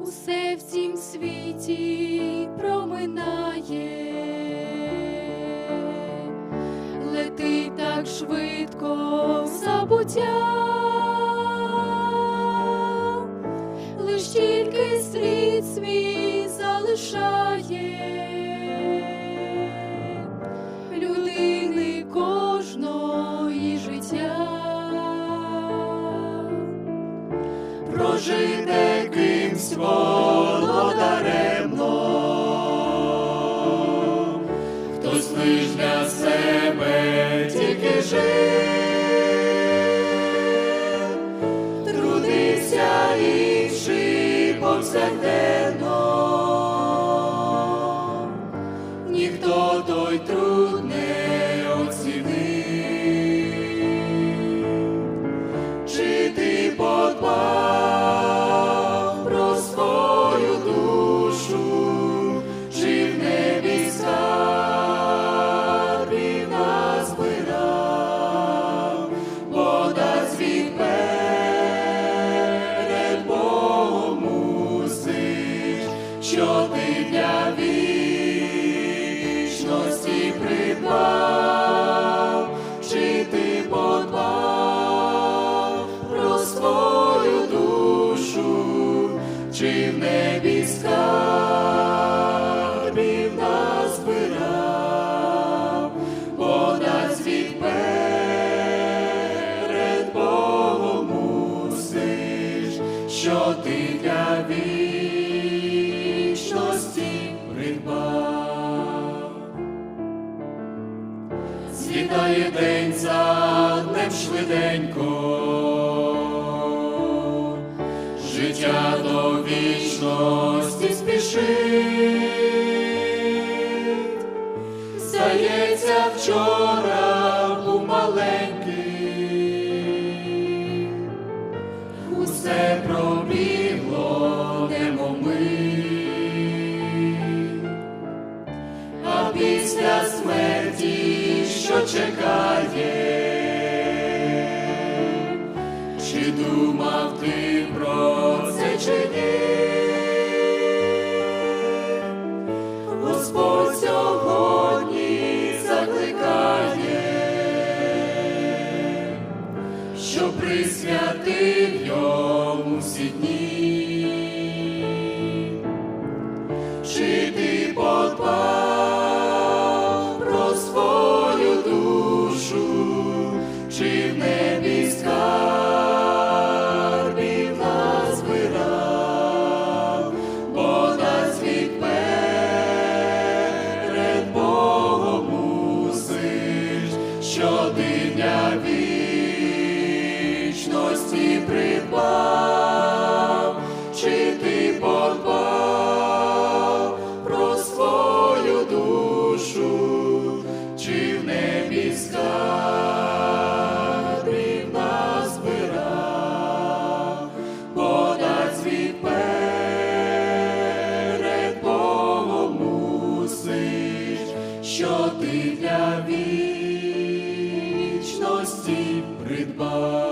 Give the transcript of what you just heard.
усе в цім світі проминає, лети так швидко в забуття, лиш тільки слід свій залишає. Людини воно даремно, хтось лиш для себе тільки жив, трудився інший повсякденно, чи в небі скарбів назбирав, бо звіт перед Богом мусиш, що ти для вічності придбав. Світає день за днем швиденько, життя до вічності спішить, здається, вчора що присвятив йому всі дні. Чи що ти для вічності придбав.